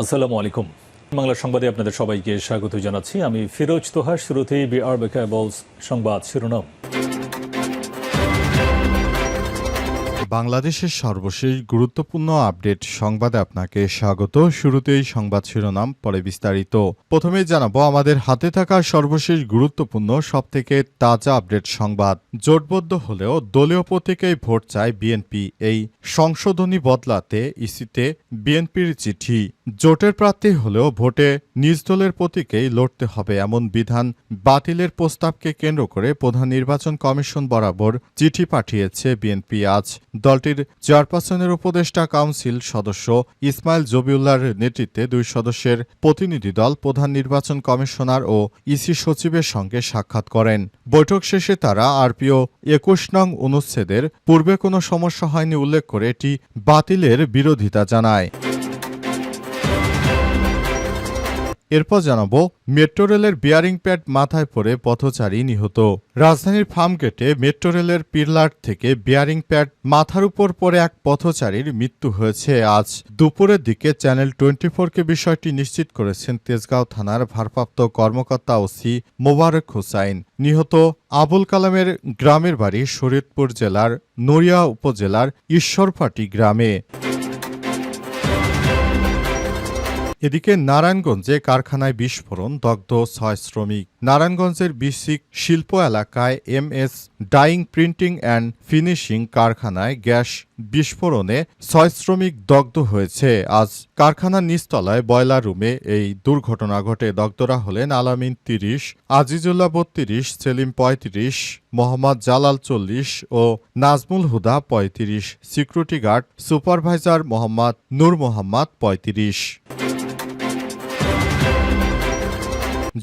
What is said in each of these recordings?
আসসালামু আলাইকুম। বাংলা সংবাদে আপনাদের সবাইকে স্বাগত জানাচ্ছি। আমি ফিরোজ তোহার শুরুতেই বিআর সংবাদ শিরোনাম। বাংলাদেশের সর্বশেষ গুরুত্বপূর্ণ আপডেট সংবাদে আপনাকে স্বাগত। শুরুতেই সংবাদ শিরোনাম, পরে বিস্তারিত। প্রথমেই জানাব, আমাদের হাতে থাকা সর্বশেষ গুরুত্বপূর্ণ, সবথেকে তাজা আপডেট সংবাদ। জোটবদ্ধ হলেও দলীয় প্রতীকেই ভোট চায় বিএনপি। এই সংশোধনী বদলাতে ইসিতে বিএনপির চিঠি। জোটের প্রার্থী হলেও ভোটে নিজ দলের প্রতীকেই লড়তে হবে এমন বিধান বাতিলের প্রস্তাবকে কেন্দ্র করে প্রধান নির্বাচন কমিশন বরাবর চিঠি পাঠিয়েছে বিএনপি। আজ দলটির চেয়ারপারসনের উপদেষ্টা কাউন্সিল সদস্য ইসমাইল জবিউল্লাহর নেতৃত্বে দুই সদস্যের প্রতিনিধি দল প্রধান নির্বাচন কমিশনার ও ইসি সচিবের সঙ্গে সাক্ষাৎ করেন। বৈঠক শেষে তারা আরপিও একুশ নং অনুচ্ছেদের পূর্বে কোনো সমস্যা হয়নি উল্লেখ করে এটি বাতিলের বিরোধিতা জানায়। এরপর জানাব, মেট্রো রেলের বিয়ারিং প্যাড মাথায় পড়ে পথচারী নিহত। রাজধানীর ফার্মগেটে মেট্রো রেলের পিলার থেকে বিয়ারিং প্যাড মাথার উপর পড়ে এক পথচারীর মৃত্যু হয়েছে। আজ দুপুরের দিকে চ্যানেল টোয়েন্টি ফোরকে বিষয়টি নিশ্চিত করেছেন তেজগাঁও থানার ভারপ্রাপ্ত কর্মকর্তা ওসি মোবারক হোসাইন। নিহত আবুল কালামের গ্রামের বাড়ি শরীয়তপুর জেলার নড়িয়া উপজেলার ঈশ্বরপাটি গ্রামে। এদিকে নারায়ণগঞ্জে কারখানায় বিস্ফোরণ, দগ্ধ ছয় শ্রমিক। নারায়ণগঞ্জের বিসিক শিল্প এলাকায় M S dyeing printing and finishing কারখানায় গ্যাস বিস্ফোরণে ছয় শ্রমিক দগ্ধ হয়েছে। আজ কারখানার নিচতলায় বয়লার রুমে এই দুর্ঘটনা ঘটে। দগ্ধরা হলেন আলামিন তিরিশ, আজিজুল্লাহ বত্রিশ, সেলিম পঁয়ত্রিশ, মোহাম্মদ জালাল চল্লিশ ও নাজমুল হুদা পঁয়ত্রিশ। Security guard supervisor Mohammad Noor Mohammad পঁয়ত্রিশ।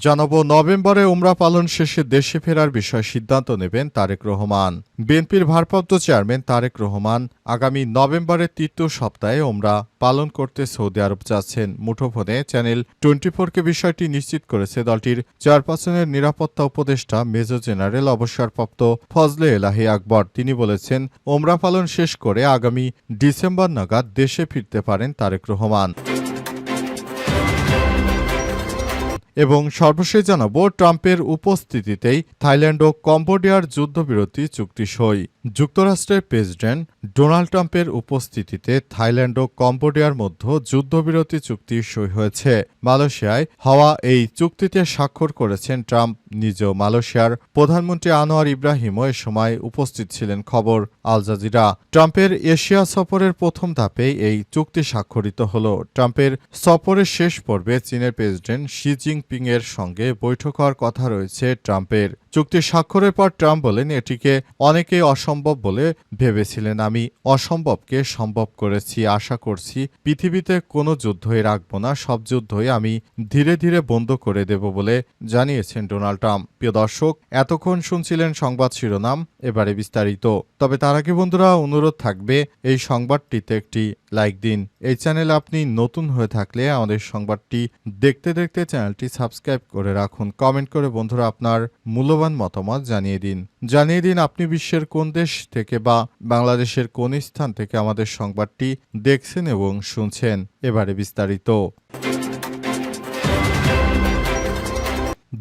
জানাব, নভেম্বরে উমরা পালন শেষে দেশে ফেরার বিষয়ে সিদ্ধান্ত নেবেন তারেক রহমান। বিএনপির ভারপ্রাপ্ত চেয়ারম্যান তারেক রহমান আগামী নভেম্বরের তৃতীয় সপ্তাহে ওমরা পালন করতে সৌদি আরব যাচ্ছেন। মুঠোফোনে চ্যানেল টোয়েন্টি ফোরকে বিষয়টি নিশ্চিত করেছে দলটির চেয়ারপারসনের নিরাপত্তা উপদেষ্টা মেজর জেনারেল অবসরপ্রাপ্ত ফজলে এলাহি আকবর। তিনি বলেছেন ওমরা পালন শেষ করে আগামী ডিসেম্বর নাগাদ দেশে ফিরতে পারেন তারেক রহমান। এবং সর্বশেষ জানাব ট্রাম্পের উপস্থিতিতেই থাইল্যান্ড ও কম্বোডিয়ার যুদ্ধবিরতি চুক্তি সই। যুক্তরাষ্ট্রের প্রেসিডেন্ট ডোনাল্ড ট্রাম্পের উপস্থিতিতে থাইল্যান্ড ও কম্বোডিয়ার মধ্যে যুদ্ধবিরতি চুক্তি সই হয়েছে। মালয়েশিয়ায় হওয়া এই চুক্তিতে স্বাক্ষর করেছেন ট্রাম্প। নিজেও মালয়েশিয়ার প্রধানমন্ত্রী আনোয়ার ইব্রাহিমও এ সময় উপস্থিত ছিলেন, খবর আল জাজিরা। ট্রাম্পের এশিয়া সফরের প্রথম ধাপে এই চুক্তি স্বাক্ষরিত হল। ট্রাম্পের সফরের শেষ পর্বে চীনের প্রেসিডেন্ট শি জিনপিংয়ের সঙ্গে বৈঠক হওয়ার কথা রয়েছে ট্রাম্পের। চুক্তি স্বাক্ষরের পর ট্রাম্প বলেন, এটিকে অনেকেই অসম্ভব বলে ভেবেছিলেন। আমি অসম্ভবকে সম্ভব করেছি, আশা করছি। পৃথিবীতে কোনো যুদ্ধই রাখব না, সব যুদ্ধই আমি ধীরে ধীরে বন্ধ করে দেব বলে জানিয়েছেন ডোনাল্ড ট্রাম্প। প্রিয় দর্শক, এতক্ষণ শুনছিলেন সংবাদ শিরোনাম, এবারে বিস্তারিত। তবে তার আগে বন্ধুরা, অনুরোধ থাকবে, এই সংবাদটিতে একটি লাইক দিন। এই চ্যানেল আপনি নতুন হয়ে থাকলে আমাদের সংবাদটি দেখতে দেখতে চ্যানেলটি সাবস্ক্রাইব করে রাখুন। কমেন্ট করে বন্ধুরা, আপনার মূল্যবান মতামত জানিয়ে দিন। জানিয়ে দিন আপনি বিশ্বের কোন দেশ থেকে বা বাংলাদেশের কোন স্থান থেকে আমাদের সংবাদটি দেখছেন এবং শুনছেন। এবারে বিস্তারিত।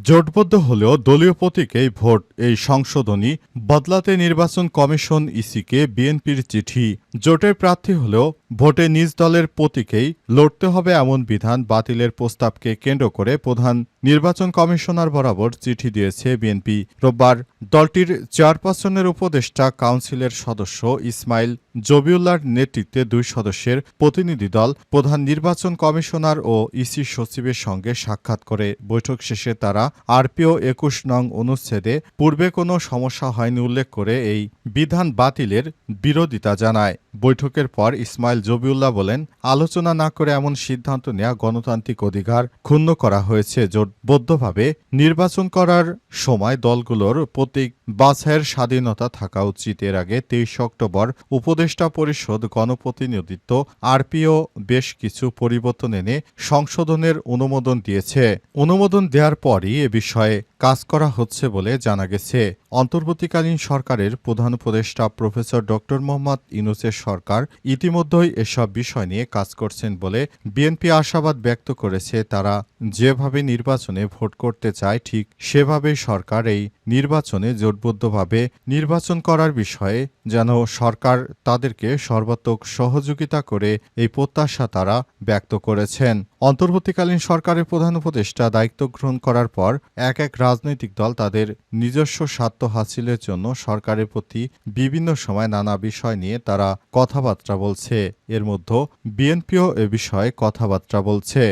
জোটবদ্ধ হলেও দলীয় প্রতীকেই ভোট। এই সংশোধনী বদলাতে নির্বাচন কমিশন ইসিকে বিএনপির চিঠি। জোটের প্রার্থী হলেও ভোটে নিজ দলের প্রতীকেই লড়তে হবে এমন বিধান বাতিলের প্রস্তাবকে কেন্দ্র করে প্রধান নির্বাচন কমিশনার বরাবর চিঠি দিয়েছে বিএনপি। রোববার দলটির চেয়ারপারসনের উপদেষ্টা কাউন্সিলের সদস্য ইসমাইল জবিউল্লাহর নেতৃত্বে দুই সদস্যের প্রতিনিধি দল প্রধান নির্বাচন কমিশনার ও ইসি সচিবের সঙ্গে সাক্ষাৎ করে। বৈঠক শেষে তারা আরপিও একুশ নং অনুচ্ছেদে, পূর্বে কোনো সমস্যা হয়নি উল্লেখ করে এই বিধান বাতিলের বিরোধিতা জানায়। বৈঠকের পর ইসমাইল জবিউল্লাহ বলেন, আলোচনা না করে এমন সিদ্ধান্ত নেওয়া গণতান্ত্রিক অধিকার ক্ষুণ্ণ করা হয়েছে জোটবদ্ধভাবে নির্বাচন করার সময় দলগুলোর প্রতীক বাছাইয়ের স্বাধীনতা থাকা উচিত। এর আগে তেইশ অক্টোবর উপদেষ্টা পরিষদ গণপ্রতিনিধিত্ব, আরপিও বেশ কিছু পরিবর্তন এনে সংশোধনের অনুমোদন দিয়েছে। অনুমোদন দেওয়ার পরই এ বিষয়ে কাজ করা হচ্ছে বলে জানা গেছে। অন্তর্বর্তীকালীন সরকারের প্রধান উপদেষ্টা প্রফেসর ডক্টর মোহাম্মদ ইউনুসের সরকার ইতিমধ্যেই এসব বিষয় নিয়ে কাজ করছেন বলে বিএনপি আশাবাদ ব্যক্ত করেছে। তারা যেভাবে নির্বাচনে ভোট করতে চায়, ঠিক সেভাবেই সরকার এই নির্বাচনে জোটবদ্ধভাবে নির্বাচন করার বিষয়ে যেন সরকার তাদেরকে সর্বাত্মক সহযোগিতা করে এই প্রত্যাশা তারা ব্যক্ত করেছেন। অন্তর্বর্তীকালীন সরকারের প্রধান উপদেষ্টা দায়িত্ব গ্রহণ করার পর এক এক রাজনৈতিক দল তাদের নিজস্ব স্বার্থ হাসিলের জন্য সরকারের প্রতি বিভিন্ন সময় নানা বিষয় নিয়ে তারা কথাবার্তা বলছে। এর মধ্যে বিএনপিও এ বিষয়ে কথাবার্তা বলছে।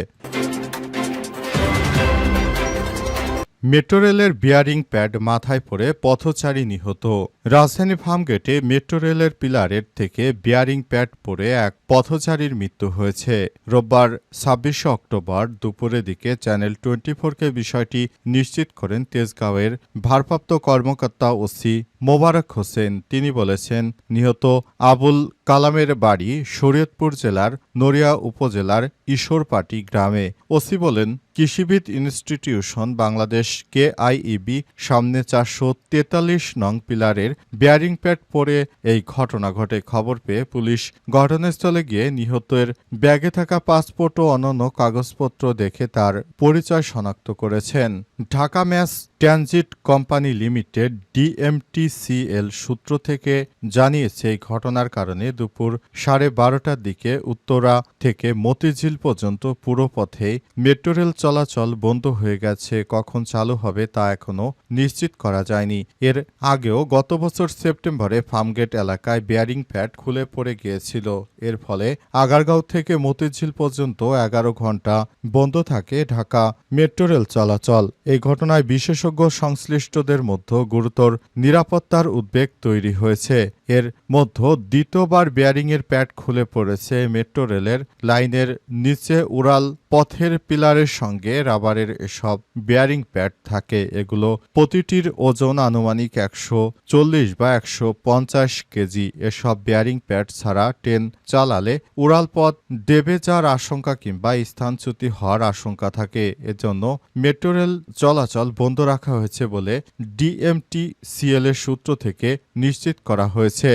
মেট্রো রেলের বিয়ারিং প্যাড মাথায় পড়ে পথচারী নিহত। রাজধানী ফার্মগেটে মেট্রো রেলের পিলারের থেকে বিয়ারিং প্যাড পড়ে এক পথচারীর মৃত্যু হয়েছে। রোববার ছাব্বিশে অক্টোবর দুপুরের দিকে চ্যানেল টোয়েন্টি ফোরকে বিষয়টি নিশ্চিত করেন তেজগাঁওয়ের ভারপ্রাপ্ত কর্মকর্তা ওসি মোবারক হোসেন। তিনি বলেছেন, নিহত আবুল কালামের বাড়ি শরীয়তপুর জেলার নড়িয়া উপজেলার ঈশ্বরপাটি গ্রামে। ওসি বলেন, কৃষিবিদ ইনস্টিটিউশন বাংলাদেশ কেআইইবি সামনে চারশো তেতাল্লিশ নং পিলারের বেয়ারিং প্যাড পরে এই ঘটনা ঘটে। খবর পেয়ে পুলিশ ঘটনাস্থলে গিয়ে নিহতের ব্যাগে থাকা পাসপোর্ট ও অন্যান্য কাগজপত্র দেখে তার পরিচয় শনাক্ত করেছেন। Dhaka mass transit company limited DMTCL সূত্র থেকে জানিয়েছে এই ঘটনার কারণে দুপুর সাড়ে বারোটার দিকে উত্তরা থেকে মতিঝিল পর্যন্ত পুরো পথে মেট্রো রেল চলাচল বন্ধ হয়ে গেছে। কখন চালু হবে তা এখনও নিশ্চিত করা যায়নি। এর আগেও গত বছর সেপ্টেম্বরে ফার্মগেট এলাকায় বেয়ারিং প্যাড খুলে পড়ে গিয়েছিল। এর ফলে আগারগাঁও থেকে মতিঝিল পর্যন্ত এগারো ঘণ্টা বন্ধ থাকে ঢাকা মেট্রো রেল চলাচল। এই ঘটনায় বিশেষজ্ঞ সংশ্লিষ্টদের মধ্যে গুরুতর নিরাপত্তার উদ্বেগ তৈরি হয়েছে। এর মধ্যে দ্বিতীয়বার বেয়ারিংয়ের প্যাড খুলে পড়েছে মেট্রো রেলের লাইনের নিচে উড়াল পথের পিলারের সঙ্গে রাবারের এসব বেয়ারিং প্যাড থাকে। এগুলো প্রতিটির ওজন আনুমানিক একশো চল্লিশ বা একশো পঞ্চাশ কেজি। এসব বেয়ারিং প্যাড ছাড়া ট্রেন চালালে উড়ালপথ দেবে যাওয়ার আশঙ্কা কিংবা স্থানচ্যুতি হওয়ার আশঙ্কা থাকে। এজন্য মেট্রো রেল চলাচল বন্ধ রাখা হয়েছে বলে ডিএমটিসিএল এর সূত্র থেকে নিশ্চিত করা হয়েছে। রয়েছে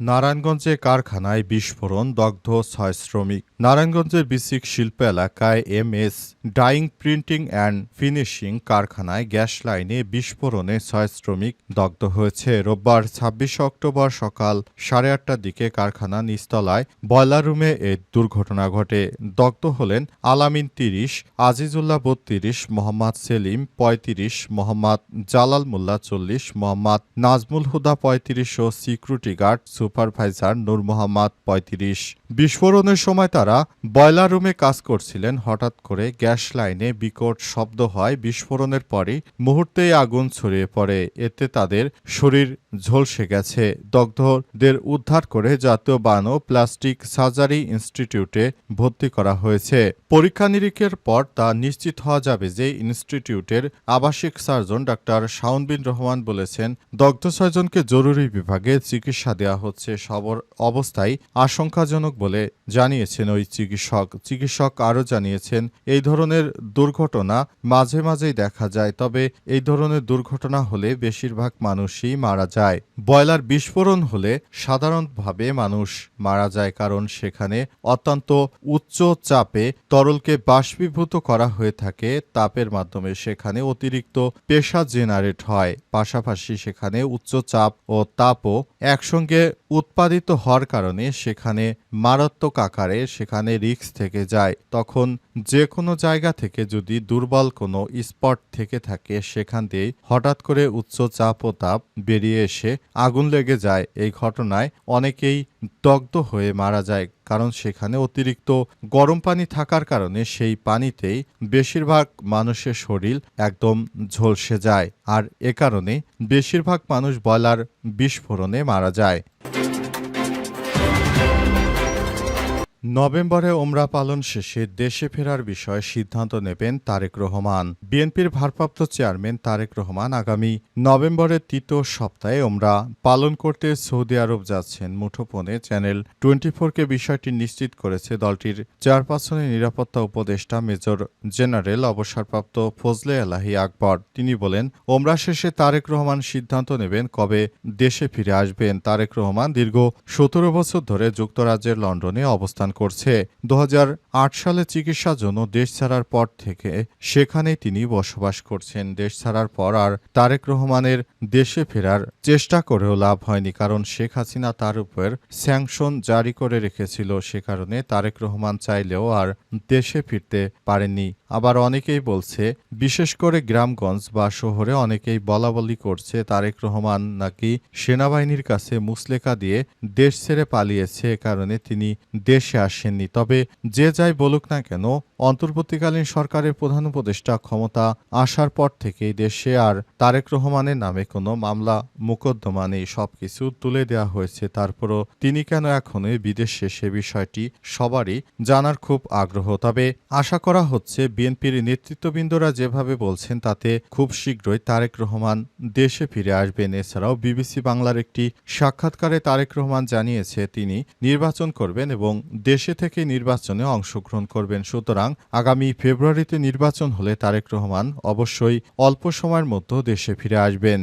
নারায়ণগঞ্জে কারখানায় বিস্ফোরণ, দগ্ধ ছয় শ্রমিক। নারায়ণগঞ্জের বিসিক শিল্প এলাকায় M S dyeing printing and finishing কারখানায় গ্যাস লাইনে বিস্ফোরণে ছয় শ্রমিক দগ্ধ হয়েছে। রোববার ছাব্বিশে অক্টোবর সকাল সাড়ে আটটার দিকে কারখানা নিচতলায় বয়লার রুমে এ দুর্ঘটনা ঘটে। দগ্ধ হলেন আলামিন তিরিশ, আজিজুল্লাহ বত্রিশ, মোহাম্মদ সেলিম পঁয়ত্রিশ, মোহাম্মদ জালাল মোল্লা চল্লিশ, মোহাম্মদ নাজমুল হুদা পঁয়ত্রিশ ও security guard supervisor Noor Mohammad পঁয়ত্রিশ। বিস্ফোরণের সময় তারা বয়লার রুমে কাজ করছিলেন। হঠাৎ করে গ্যাস লাইনে বিকট শব্দ হয়। বিস্ফোরণের পরই মুহূর্তেই আগুন ছড়িয়ে পড়ে। এতে তাদের শরীর ঝলসে গেছে। দগ্ধদের উদ্ধার করে জাতীয় বান ও প্লাস্টিক সার্জারি ইনস্টিটিউটে ভর্তি করা হয়েছে। পরীক্ষা নিরীক্ষার পর তা নিশ্চিত হওয়া যাবে যে ইনস্টিটিউটের আবাসিক সার্জন ডাক্তার শাওন বিন রহমান বলেছেন, দগ্ধ ছয়জনকে জরুরি বিভাগে চিকিৎসা দেওয়া হচ্ছে। সবর অবস্থায় আশঙ্কাজনক বলে জানিয়েছেন ওই চিকিৎসক। চিকিৎসক আরও জানিয়েছেন, এই ধরনের দুর্ঘটনা মাঝে মাঝেই দেখা যায়, তবে এই ধরনের দুর্ঘটনা হলে বেশিরভাগ মানুষই মারা যায়। বয়লার বিস্ফোরণ হলে সাধারণভাবে মানুষ মারা যায়, কারণ সেখানে অত্যন্ত উচ্চ চাপে তরলকে বাষ্পীভূত করা হয়ে থাকে, তাপের মাধ্যমে সেখানে অতিরিক্ত পেশা জেনারেট হয়। পাশাপাশি সেখানে উচ্চ চাপ ও তাপও একসঙ্গে উৎপাদিত হওয়ার কারণে সেখানে মারাত্মক আকারে সেখানে রিস্ক থেকে যায়। তখন যে কোনো জায়গা থেকে যদি দুর্বল কোনো স্পট থেকে থাকে, সেখান দিয়ে হঠাৎ করে উচ্চ চাপ ও তাপ বেরিয়ে এসে আগুন লেগে যায়। এই ঘটনায় অনেকেই দগ্ধ হয়ে মারা যায়, কারণ সেখানে অতিরিক্ত গরম পানি থাকার কারণে সেই পানিতেই বেশিরভাগ মানুষের শরীর একদম ঝলসে যায়। আর এ কারণে বেশিরভাগ মানুষ বয়লার বিস্ফোরণে মারা যায়। নভেম্বরে ওমরা পালন শেষে দেশে ফেরার বিষয়ে সিদ্ধান্ত নেবেন তারেক রহমান। বিএনপির ভারপ্রাপ্ত চেয়ারম্যান তারেক রহমান আগামী নভেম্বরের তৃতীয় সপ্তাহে ওমরা পালন করতে সৌদি আরব যাচ্ছেন, মুঠোফোনে চ্যানেল টোয়েন্টি ফোরকে বিষয়টি নিশ্চিত করেছে দলটির চেয়ারপারসনের নিরাপত্তা উপদেষ্টা মেজর জেনারেল অবসরপ্রাপ্ত ফজলে আলাহি আকবর। তিনি বলেন ওমরা শেষে তারেক রহমান সিদ্ধান্ত নেবেন কবে দেশে ফিরে আসবেন। তারেক রহমান দীর্ঘ সতেরো বছর ধরে যুক্তরাজ্যের লন্ডনে অবস্থান করছে। দু হাজার আট সালে চিকিৎসার জন্য দেশ ছাড়ার পর থেকে সেখানেই তিনি বসবাস করছেন। দেশ ছাড়ার পর আর তারেক রহমানের দেশে ফেরার চেষ্টা করেও লাভ হয়নি, কারণ শেখ হাসিনা তার উপর স্যাংশন জারি করে রেখেছিল। সে কারণে তারেক রহমান চাইলেও আর দেশে ফিরতে পারেননি। আবার অনেকেই বলছে, বিশেষ করে গ্রামগঞ্জ বা শহরে অনেকেই বলা বলি করছে তারেক রহমান নাকি সেনাবাহিনীর কাছে মুসলেকা দিয়ে দেশ ছেড়ে পালিয়েছে এ কারণে তিনি দেশে আসেননি। তবে যে যাই বলুক না কেন, অন্তর্বর্তীকালীন সরকারের প্রধান উপদেষ্টা ক্ষমতা আসার পর থেকেই দেশে আর তারেক রহমানের নামে কোনো মামলা মোকদ্দমা নেই। সবকিছু তুলে দেওয়া হয়েছে। তারপরও তিনি কেন এখনও বিদেশে সে বিষয়টি সবারই জানার খুব আগ্রহ। তবে আশা করা হচ্ছে বিএনপির নেতৃত্ববৃন্দরা যেভাবে বলছেন তাতে খুব শীঘ্রই তারেক রহমান দেশে ফিরে আসবেন। এছাড়াও বিবিসি বাংলার একটি সাক্ষাৎকারে তারেক রহমান জানিয়েছে, তিনি নির্বাচন করবেন এবং দেশে থেকে নির্বাচনে অংশগ্রহণ করবেন। সুতরাং আগামী ফেব্রুয়ারিতে নির্বাচন হলে তারেক রহমান অবশ্যই অল্প সময়ের মধ্যে দেশে ফিরে আসবেন।